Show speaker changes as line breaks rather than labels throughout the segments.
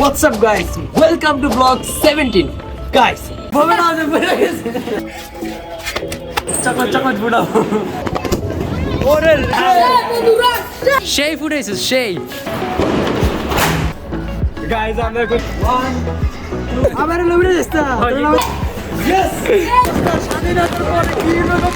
What's up guys? Welcome to vlog 17. Guys, ভবে না যে বেড়ে গেছে। চকলেট চকলেট বুড়াও। ওরে সেই ফুটেছে সেই গাইস আমরা ওয়ান আমার লবড়ে যাচ্ছে ইয়েস স্বাধীনতার পরে কি রকম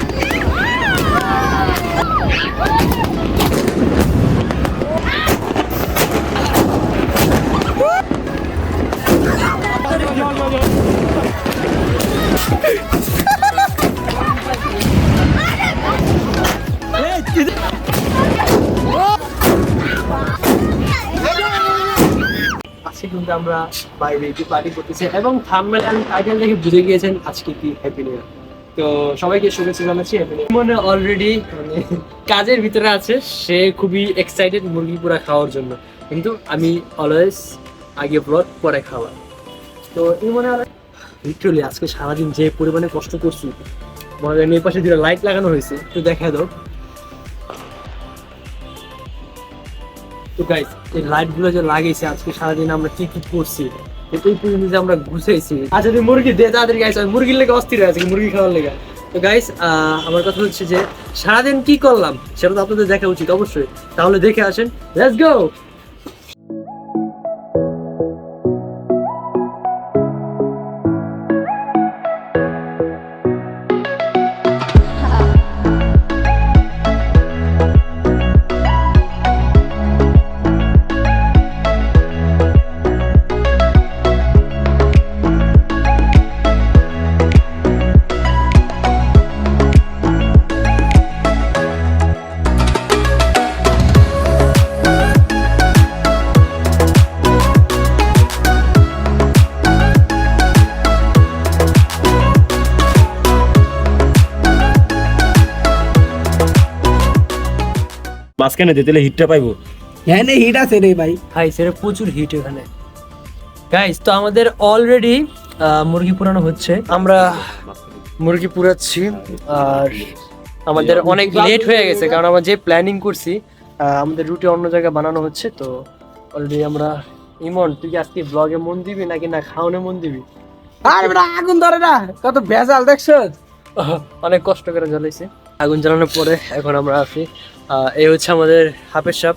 আজকে কিন্তু আমরা বাইরে একটু পার্টি করতেছি এবং থাম্বনেল এন্ড টাইটেল দেখে বুঝে গিয়েছেন আজকে কি হ্যাপি নিউ ইয়ার তো সবাইকে শুভেচ্ছা জানাচ্ছি হ্যাপি নিউ মনে অলরেডি মানে কাজের ভিতরে আছে সে খুবই এক্সাইটেড মুরগি পুরা খাওয়ার জন্য। কিন্তু আমি অলওয়েজ আগে ব্লগ পরে খাওয়া। তো এই মনে হয় লিটারালি আজকে সারাদিন যে পরিমাণে কষ্ট করছি, মনে হয় পাশে দুটো লাইট লাগানো হয়েছে, একটু দেখা দাও তো গাইস এই লাইটগুলো যে লাগিয়েছে, আজকে সারাদিন আমরা কি কি করছি পর্যন্ত যে আমরা ঘুষাইছি আচ্ছা তুই মুরগি দে তাদের মুরগির লেগে অস্থির আছে, মুরগি খাওয়ার লেগে। তো গাইস আমার কথা হচ্ছে যে, সারাদিন কি করলাম, সেটা তো আপনাদের দেখা উচিত, অবশ্যই। তাহলে দেখে আসেন লেটস গো
মাঝখানে দিতে হিটটা পাইবো।
হ্যাঁ নে হিট আছে রে ভাই।
ভাই সেটা প্রচুর হিট এখানে। গাইস তো আমাদের অলরেডি মুরগি পুরানো হচ্ছে। আমরা মুরগি পুরাচ্ছি আর আমাদের অনেক লেট হয়ে গেছে কারণ আমরা যে প্ল্যানিং করছি আহ, আমাদের রুটি অন্য জায়গায় বানানো হচ্ছে তো অলরেডি আমরা ইমন তুই কি আজকে ব্লগে মন দিবি নাকি না খাওয়ানো মন দিবি?
আরে আগুন ধরে না কত ভেজাল দেখছ?
অনেক কষ্ট করে জ্বালাইছি। আগুন জ্বালানোর পরে এখন আমরা আসি এই হচ্ছে আমাদের হাফের সাপ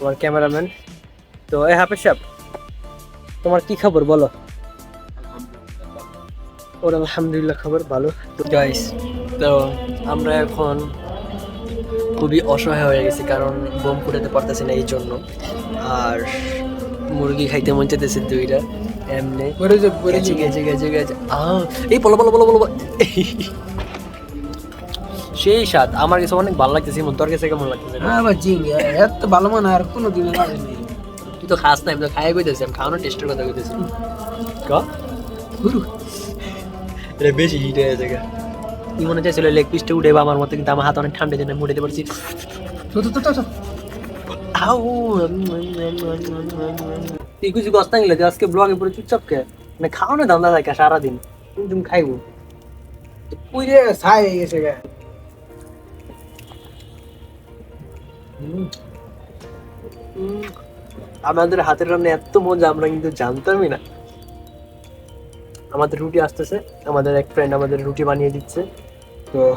আমার ক্যামেরাম্যান। তো এই হাফের সাপ তোমার কি খবর বলো? ওর আলহামদুলিল্লাহ খবর ভালো। তো গাইস তো আমরা এখন খুবই অসহায় হয়ে গেছি কারণ বোম ফুটাতে পারতেছি না এই জন্য। আর মুরগি খাইতে মন চাইতেছে দুইটা এমনি। গেছে গেছে গেছে গেছে। আহ, এই বলো বলো বলো বলো। সেই স্বাদ। আমার কাছে অনেক ভালো লাগতেছে ইমন তোর কাছে কেমন লাগতেছে?
হ্যাঁ ভাই জিং এত ভালো মানে আর কোনো দিন লাগেনি
তুই তো খাস না আমি তো খাই কইতেছি আমি খাওয়ানোর টেস্টের কথা কইতেছি। ক? গুরু। এটা বেশি হিট হয়ে গেছে গা। ইমনে চাইছিল লেগ পিসটা উঠে বা আমার মতো কিন্তু আমার হাত অনেক ঠান্ডা জন্য আমি উঠাতে পারছি।
তো তো তো তো
আউ তুই কিছু কষ্ট নিলে আজকে ব্লগে পুরো চুপচাপ কে? মানে খাওয়ানো ধান্দা থাকে সারাদিন। তুমি তুমি খাইবো?
পুরে ছাই হয়ে গেছে
আমাদের হাতের রান্না এত মজা আমরা কিন্তু জানতামই না আমাদের রুটি আসতেছে আমাদের এক ফ্রেন্ড আমাদের রুটি বানিয়ে দিচ্ছে তো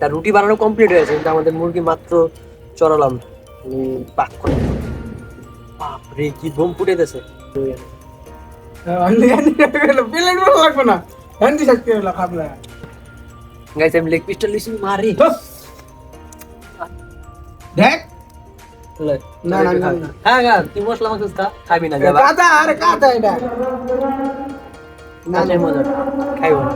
তার রুটি বানানো কমপ্লিট হয়েছে কিন্তু আমাদের মুরগি মাত্র চড়ালাম বাপরে কি বোম
প্লেট ভালো লাগবে
আমি লেগ পিসটা মারি
দেখ।
লে,
না, না, না, না।
হ্যাঁ হ্যাঁ তুই মশলা মাছ খা খাবি না যাবা।
কাদা আরে কাদা এটা না
মজা। খাইব না।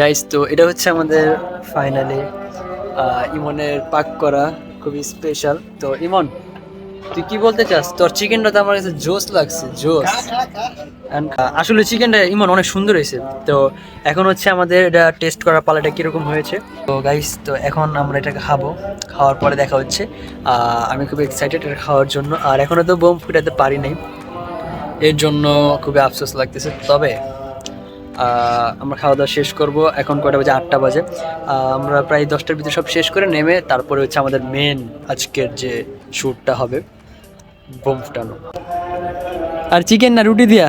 গাইস তো এটা হচ্ছে আমাদের ফাইনালি ইমনের পাক করা খুবই স্পেশাল তো ইমন, তুই কি বলতে চাস? তোর চিকেনটা তো আমার কাছে জোস লাগছে, জোস। আসলে চিকেনটা ইমন অনেক সুন্দর হয়েছে। তো এখন হচ্ছে আমাদের এটা টেস্ট করার পালাটা কীরকম হয়েছে। তো গাইস তো এখন আমরা এটাকে খাব। খাওয়ার পরে দেখা হচ্ছে। আমি খুব এক্সাইটেড এটা খাওয়ার জন্য। আর এখনও তো বোম ফুটাতে পারি নাই। এর জন্য খুবই আফসোস লাগতেছে। তবে আমরা খাওয়া দাওয়া শেষ করব। এখন কয়টা বাজে? আটটা বাজে। আমরা প্রায় দশটার ভিতরে সব শেষ করে নেমে তারপরে হচ্ছে আমাদের মেন আজকের যে শ্যুটটা হবে বোম ফুটানো। আর চিকেন না রুটি দিয়া?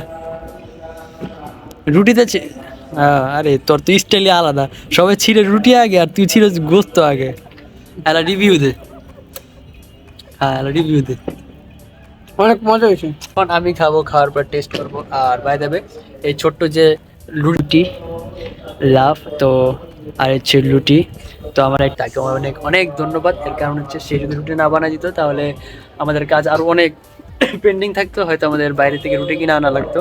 রুটিতে আরে তোর তো স্টাইলই আলাদা। সবাই ছিঁড়ে রুটি আগে আর তুই ছিঁড়ে গোস্ত আগে। এলা রিভিউ দে। হ্যাঁ এলা রিভিউ দে।
অনেক মজা হয়েছে।
আমি খাব খাওয়ার পর টেস্ট করব। আর বাই দেবে এই ছোট্ট যে লুটি লাভ তো আর হচ্ছে লুটি তো আমার তাকে অনেক অনেক ধন্যবাদ। এর কারণ হচ্ছে সে যদি রুটি না বানা দিত, তাহলে আমাদের কাজ আরও অনেক পেন্ডিং থাকতো। হয়তো আমাদের বাইরে থেকে রুটি কিনে আনা লাগতো।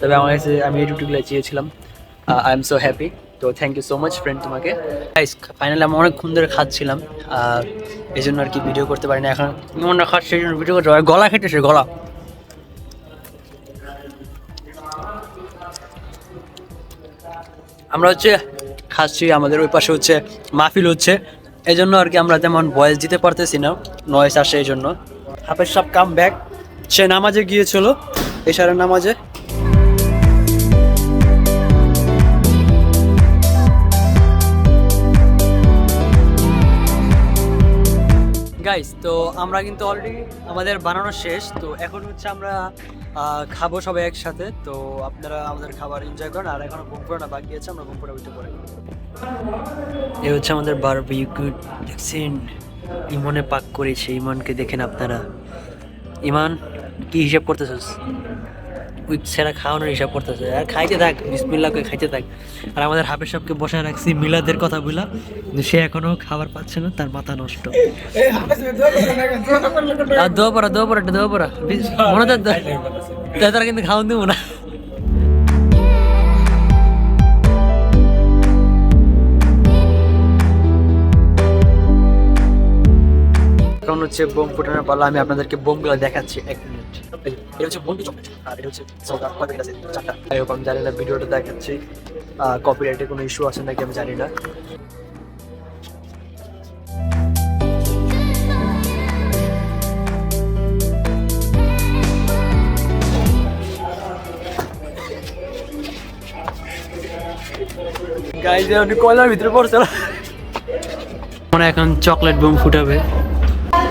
তবে আমার কাছে আমি এই রুটিগুলো চেয়েছিলাম। আই এম সো হ্যাপি তো thank you so much friend তোমাকে। ফাইনালি আমি অনেকক্ষণ ধরে খাচ্ছিলাম। আর এই জন্য আর কি ভিডিও করতে পারি না এখন মনে খাচ্ছে সেই জন্য ভিডিও করতে গলা খেটেছে গলা। আমরা হচ্ছে খাচ্ছি, আমাদের ওই পাশে হচ্ছে মাহফিল হচ্ছে। এই জন্য আর কি আমরা তেমন ভয়েস দিতে পারতেছি না নয়েস আসে এই জন্য হাফের সব কাম ব্যাক সে নামাজে গিয়েছিল, এশারের নামাজে। গাইস তো আমরা কিন্তু অলরেডি আমাদের বানানো শেষ। তো এখন হচ্ছে আমরা খাব সবাই একসাথে। তো আপনারা আমাদের খাবার এনজয় করেন। আর এখন এখনও না, বাকি আছে, আমরা বোমপুরা উঠে পড়ে। এই হচ্ছে আমাদের বারবিকিউ দেখছেন ইমনে পাক করেছে, ইমনকে দেখেন আপনারা। ইমান, কি হিসাব করতেছ সেরা খাওয়ানোর হিসাব করতেছে। আর খাইতে থাক বিসমিল্লা করে খাইতে থাক। আর আমাদের হাফের সাহেবকে বসায় রাখছি মিলাদের কথা বলা কিন্তু সে এখনও খাবার পাচ্ছে না, তার মাথা নষ্ট। আর দোয়া পড়া দোয়া পড়া দোয়া পড়া মনে তারা কিন্তু খাওয়ান দেবো না। হচ্ছে বোম ফুটানোর পালা, আমি আপনাদেরকে বোমগুলো দেখাচ্ছি এক মিনিট। এটা হচ্ছে বন্ধু আর হচ্ছে যাই হোক, আমি জানি না ভিডিওটা দেখাচ্ছি। কপিরাইটের কোনো ইস্যু আছে নাকি আমি জানি না। গাইজ কয়লার ভিতরে পড়ছে। মনে এখন চকলেট বোম ফুটাবে।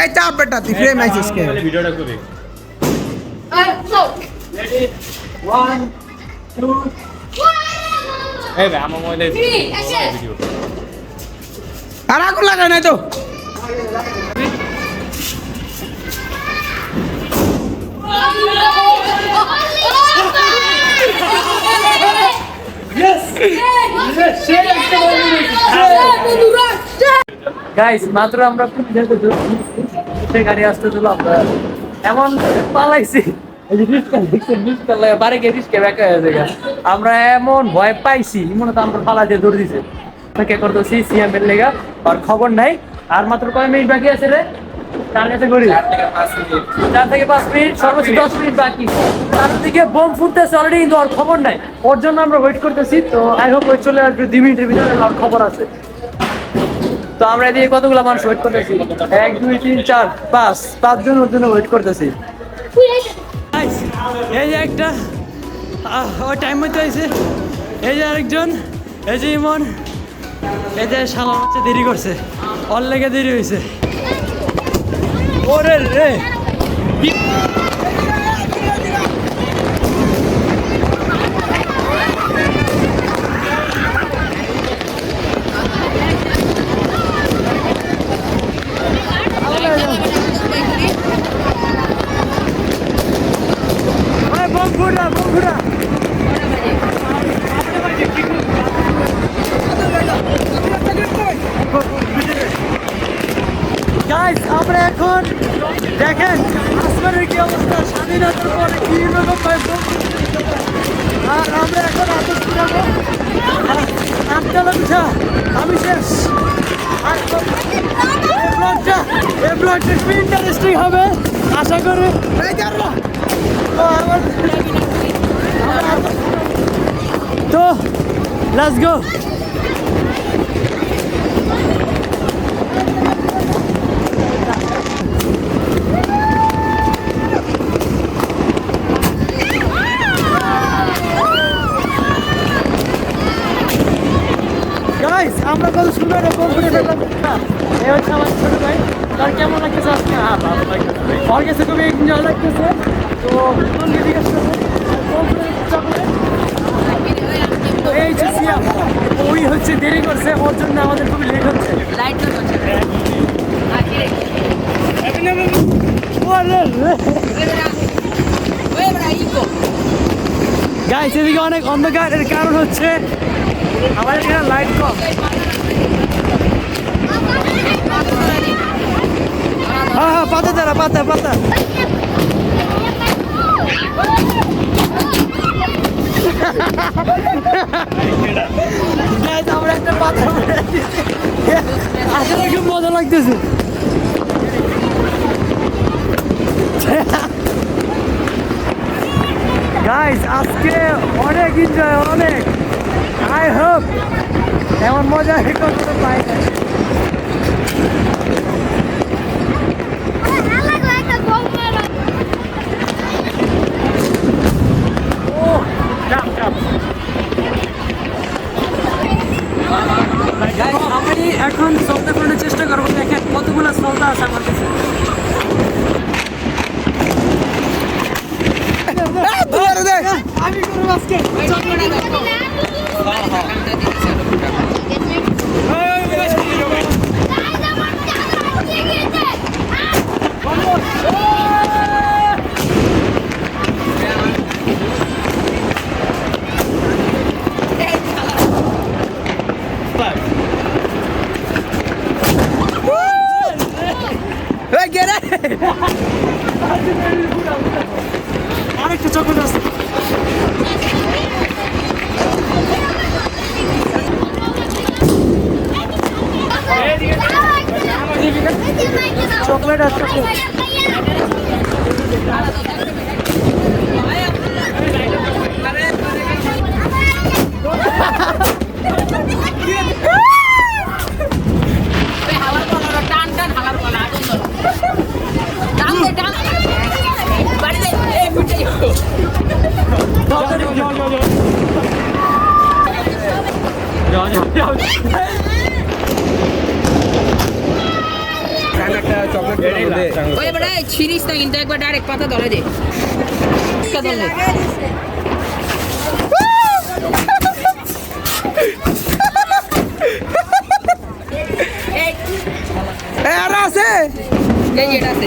এই
চাপ বেটা তুই ফ্রেম আইছিস কে
ভিডিওটা করি।
ওয়ান টু
এই ভাই আমার মোবাইলে ভিডিও
আর আগুন লাগাই না তো?
গাইস মাত্র আমরা গাড়ি আসতে দিল আমরা। এমন পালাইছি। গিয়ে রিস্কা হয়ে যায় আমরা এমন ভয় পাইছি মনে তো আমরা পালা দিয়ে দৌড় দিছে। কে করতেছি সিএম এর লেগা আর খবর নাই। আর মাত্র কয় মিনিট বাকি আছে রে? তার কাছে চার থেকে পাঁচ মিনিট। সর্বোচ্চ দশ মিনিট বাকি। তার দিকে বোম ফুটতেছে অলরেডি কিন্তু ওর খবর নাই। ওর জন্য আমরা ওয়েট করতেছি তো আই হোপ ওই চলে আসবে। দুই মিনিটের ভিতরে ওর খবর আছে। তো আমরা এদিকে কতগুলো মানুষ ওয়েট করতেছি? এক, দুই, তিন, চার, পাঁচ। পাঁচজন ওর জন্য ওয়েট করতেছি। এই যে একটা ওই টাইম মধ্যে আছে এই যে আরেকজন, এই যে ইমন। এই যে শালা হচ্ছে দেরি করছে। অল লেগে দেরি হয়েছে। ওরে রে! গাইস আমরা এখন দেখেন, আসমানের কি অবস্থা? স্বাধীনতার পরে কি রকম আর আমরা এখন আতঙ্ক ঘুরাবো আটটা পিঠা আমি শেষ। ব্লগটা এই হবে, আশা করি। তো তো গো গাইস আমরা কত সুন্দর এরকম করে ফেললাম এই হচ্ছে আমার ছোট ভাই তার কেমন লাগতেছে আজকে হ্যাঁ ভালো লাগতেছে ওর কাছে খুবই এনজয় লাগতেছে তো কোন দিকে আসছে এই যে হচ্ছে দেরি করছে ওর জন্য আমাদের খুবই লেট হচ্ছে গাইস এদিকে অনেক অন্ধকার এর কারণ হচ্ছে আমাদের এখানে লাইট কম। হ্যাঁ হ্যাঁ পাতা তারা, পাতা পাতা। আমরা একটা দিয়েছি। আসলে খুব মজা লাগতেছে। গাইস আজকে অনেক এনজয় অনেক। আই হোপ এমন মজা কখনো পাই না আমি এখন সলতা করার চেষ্টা করব। দেখেন কতগুলো সলতা আছে আমার কাছে। আমি করব আজকে। আরেকটা চকলেট আছে চকলেট আর চকলেট
টান টান হালার পালা টান দে টান বাড়ি দে এই পিঠে ওই বড় ছিরিস না কিন্তু একবার ডাইরেক্ট পাতা ধরে দে
আছে
এই এটা আছে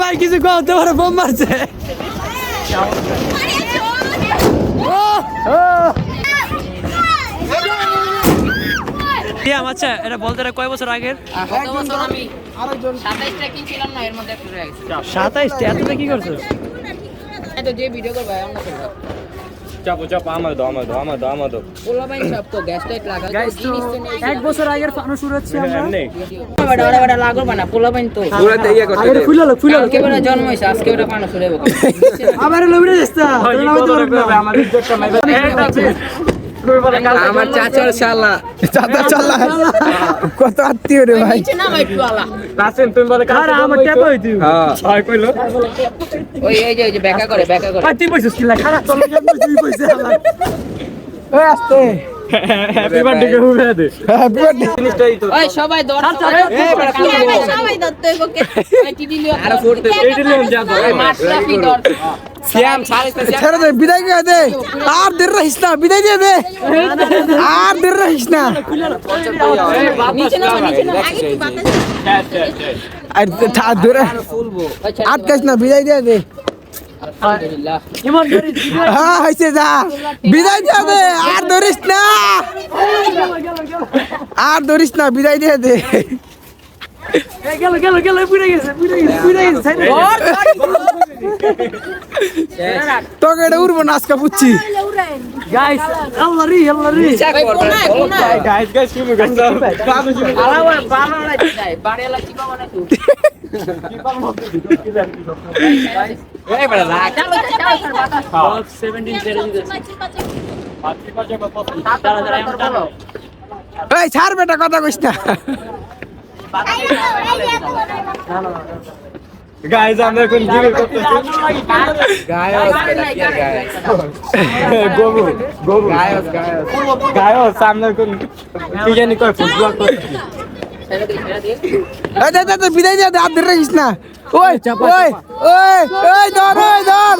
ভাই কিছু কম তোমার বোম মারছে। আচ্ছা এটা বলতে কয় বছর আগের?
সাতাইশটা
এতটা কি করছ?
যে ভিডিও করব।
চাপো চাপো আমার দাও আমার দাও আমার দাও আমার দাও।
বলল ভাই সব তো গ্যাস লাইট লাগা
গাইস তো এক বছর আগের ফানো শুরু হচ্ছে আমরা।
বড় বড় বড় লাগো না পোলা বাইন তো
আগে ফুল হলো ফুল হলো
আজকে বড় জন্ম হয়েছে আজকে ওটা পানো শুরু হবে
আবার লবিরে যাস্তা
আমার চাচার শালা।
চাঁদা চালা কত আত্মীয় রে ভাই।
নিচে নাম একটু আলা।
রাসেন তুমি বলে
কার আমার ট্যাপ হইতি
ছয় কইলো?
ওই এই যে ওই যে ব্যাকা করে ব্যাকা করে।
তুই পয়সা কি খারাপ চলে যাবে তুই পয়সা
ওই আস্তে।
হ্যাপি বার্থডে কে হুবে দে।
হ্যাপি বার্থডে
জিনিসটাই তো।
ওই সবাই দর সবাই দর। তো এগো টিডি লিও আর
ফোর টিডি লিও যা দাও
মাছরাফি দর।
শ্যাম
ছেড়ে দে বিদায় দিয়ে দে আর দের রাখিস না বিদায় দিয়ে দে আর দের রাখিস না আটকাইস না বিদায় দিয়ে দে হ্যাঁ হয়েছে যা বিদায় দিয়ে দে আর ধরিস না আর ধরিস না বিদায় দিয়ে দে
গেল গেল গেল পুড়ে গেছে পুড়ে গেছে পুড়ে গেছে সাইডে
তোকে এটা উড়বো না আজকে বুঝছি
গাইস আল্লাহ রে আল্লাহ রে
ভাই কোনায় কোনায়
গাইস গাইস শুরু করছ
আলাওয়া বাবা
কি বাবা না তুই
এই বড় লাগ
চলো চলো স্যার বাতাস
17 ছেড়ে দিতেছে
এই ছাড় বেটা কথা কইস না
গাইস আমরা এখন গিরে করতেছি গরু গরু গায়স গায়স গায়স সামনে কোন কি জানি কয় ফুটবল করতে
এই দে দে দে বিদায় দিয়ে দে আর ধরে রাখিস না ওই ওই ওই ওই ধর ওই ধর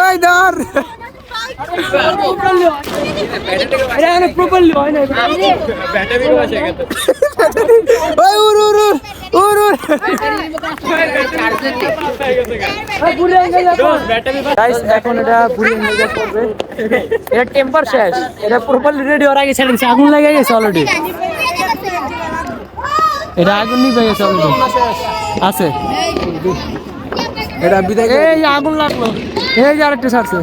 ওই ধর
এখানে প্রপারলি হয় না
ব্যাটারি গেছে
ওই উর উর উর উর উর
গাইস এখন এটা পুড়িয়ে নিয়ে করবে। এটা টেম্পার শেষ। এটা প্রপারলি রেডি হওয়ার আগে ছেড়ে আগুন লেগে গেছে অলরেডি এটা আগুন নিভে গেছে অলরেডি আছে।
এটা বিদায়
এই আগুন লাগল। এই যে আরেকটা ছাড়ছে।